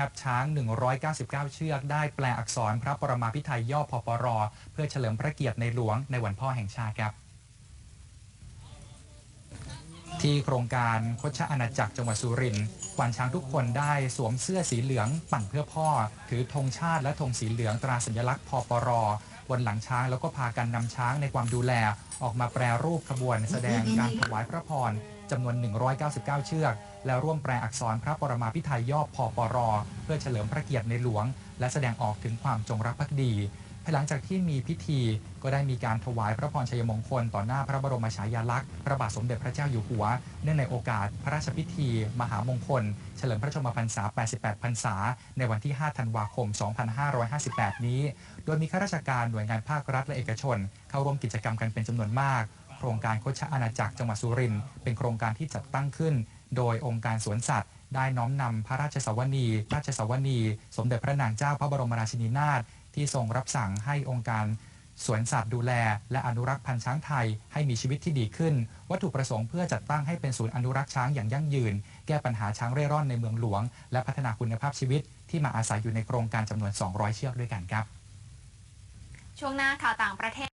ครับช้าง 199 เชือก ได้แปลอักษรพระปรมาพิไทยย่อพปร เพื่อเฉลิมพระเกียรติในหลวงในวันพ่อแห่งชาติครับ ที่โครงการโคชอาณาจักรจังหวัดสุรินทร์ควานช้างทุกคนได้สวมเสื้อสีเหลือง ปั่นเพื่อพ่อ ถือธงชาติและธงสีเหลืองตราสัญลักษณ์พปร บนหลังช้างแล้วก็พากันนำช้างในความดูแล ออกมาแปรรูปขบวนแสดงการถวายพระพรจำนวน 199 เชือก แล้วร่วมแปลอักษรพระปรมาพิไธยย่อพปร เพื่อเฉลิมพระเกียรติในหลวง และแสดงออกถึงความจงรักภักดี ภายหลังจากที่มีพิธีก็ได้มีการถวายพระพรชัยมงคล ต่อหน้าพระบรมฉายาลักษณ์พระบาทสมเด็จพระเจ้าอยู่หัว เนื่องในโอกาสพระราชพิธี มหามงคล เฉลิมพระชนมพรรษา 88 พรรษา ในวันที่ 5 ธันวาคม 2558 นี้ โดยมีข้าราชการหน่วยงานภาครัฐและเอกชน เข้าร่วมกิจกรรมกันเป็นจำนวนมาก ครงการโคชอาณาจักรจังหวัดสุรินทร์เป็นโครงการที่จัดตั้งขึ้น โดยองค์การสวนสัตว์ ได้น้อมนำพระราชสวนี ราชสวนี สมเด็จพระนางเจ้าพระบรมราชินีนาถที่ทรงรับสั่งให้องค์การสวนสัตว์ดูแล และอนุรักษ์พันธุ์ช้างไทยให้มีชีวิตที่ดีขึ้น วัตถุประสงค์เพื่อจัดตั้งให้เป็นศูนย์อนุรักษ์ช้างอย่างยั่งยืน แก้ปัญหาช้างเร่ร่อนในเมืองหลวง และพัฒนาคุณภาพชีวิตที่มาอาศัยอยู่ในโครงการจำนวน 200 เชือกด้วยกันครับ ช่วงหน้าข่าวต่างประเทศ